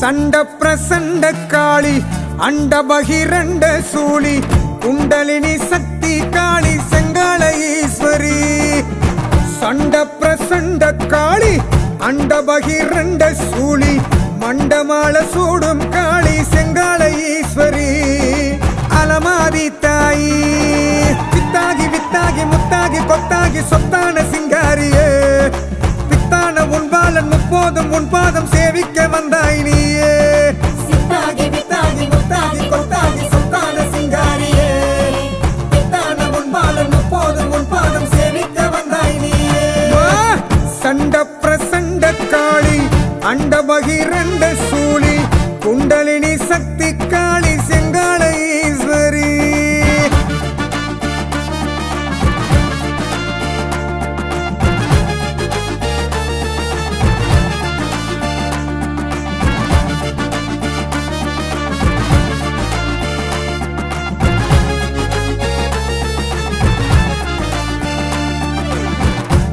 சண்ட பிரசண்ட காளி அண்ட பகிரண்ட சூழி குண்டலினி சக்தி காளி செங்கால ஈஸ்வரி. சண்ட பிரசண்ட காளி அண்ட பகிரண்ட சூழி மண்டமால சூடும் காளி செங்கால ஈஸ்வரி. அலமாதி தாயி வித்தாகி வித்தாகி முத்தாகி கொத்தாகி சொத்தான சிங்காரியே. உன்பாலன் முப்போதும் உன் பாதம் சேவிக்க வந்தாய் நீயே. சித்தாகி வித்தாகி முத்தாகி கொத்தாகி சொத்தான சிங்காரியே. பித்தான உன்பாலன் முப்போதும் உன் பாதம் சேவிக்க வந்தாய் நீயே. சண்ட பிரசண்ட காளி அண்ட பகிரண்ட சூழி குண்டலினி சக்தி காளி செங்கால ஈஸ்வரி.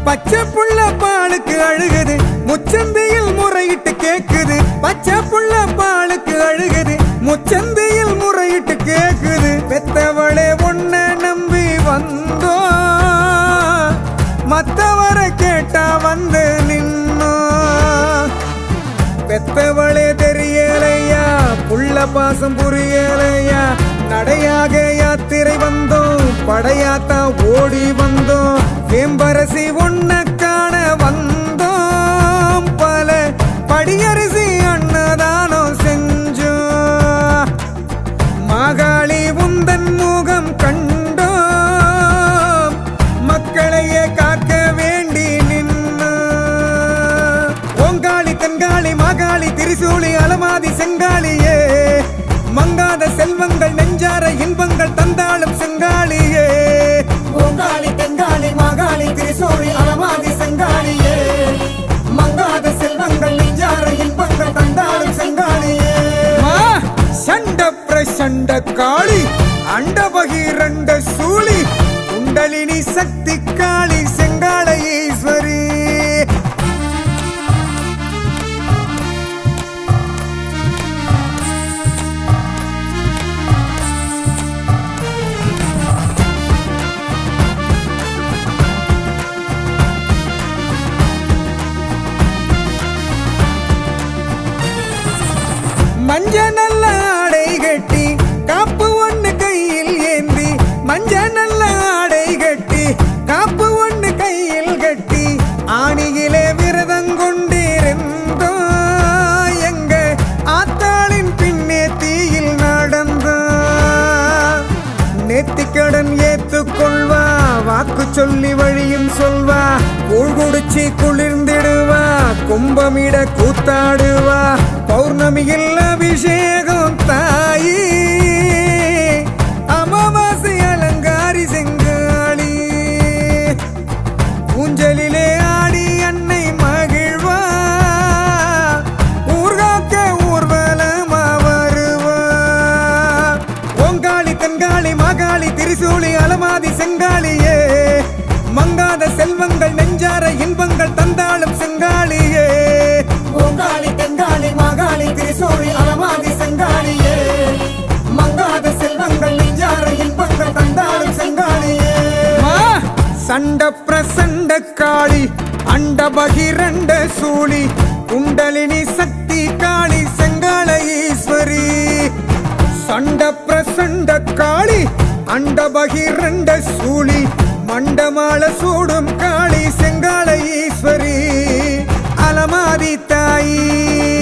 பச்சை புள்ள பாலுக்கு அழுகுது. முச்சந்தியில் முறையிட்டு கேக்குது. பச்சை புள்ள பாலுக்கு அழுகுது. முச்சந்தியில் முறையிட்டு கேக்குது. பெத்தவளே உன்ன நம்பி வந்தோ. மத்தவரை கேட்டா வந்து நின்னோ. பெத்தவளே தெரியலையா? புள்ள பாசம் புரியலையா? நடையாக யாத்திரை வந்தோம் படையாத்தா ஓடி வந்தோம். வேம்பரசி ஒன்ன சண்ட காளி அண்ட பகிரண்ட சூழி குண்டலினி சக்தி காளி செங்கால ஈஸ்வரி மஞ்ச வாக்கு சொல்லி வழியும் சொல்வா. கூழ் குடிச்சி குளிர்ந்திடுவா. கும்பமிட கூத்தாடுவா. பௌர்ணமியில் அபிஷேகம் தாயே. சண்ட பிரசண்ட காளி அண்ட பகிரண்ட சூழி குண்டலினி சக்தி காளி செங்கால ஈஸ்வரி. சண்ட பிரசண்ட காளி அண்ட பகிரண்ட சூழி மண்டமால சூடும் காளி செங்கால ஈஸ்வரி. அலமாதி தாயி.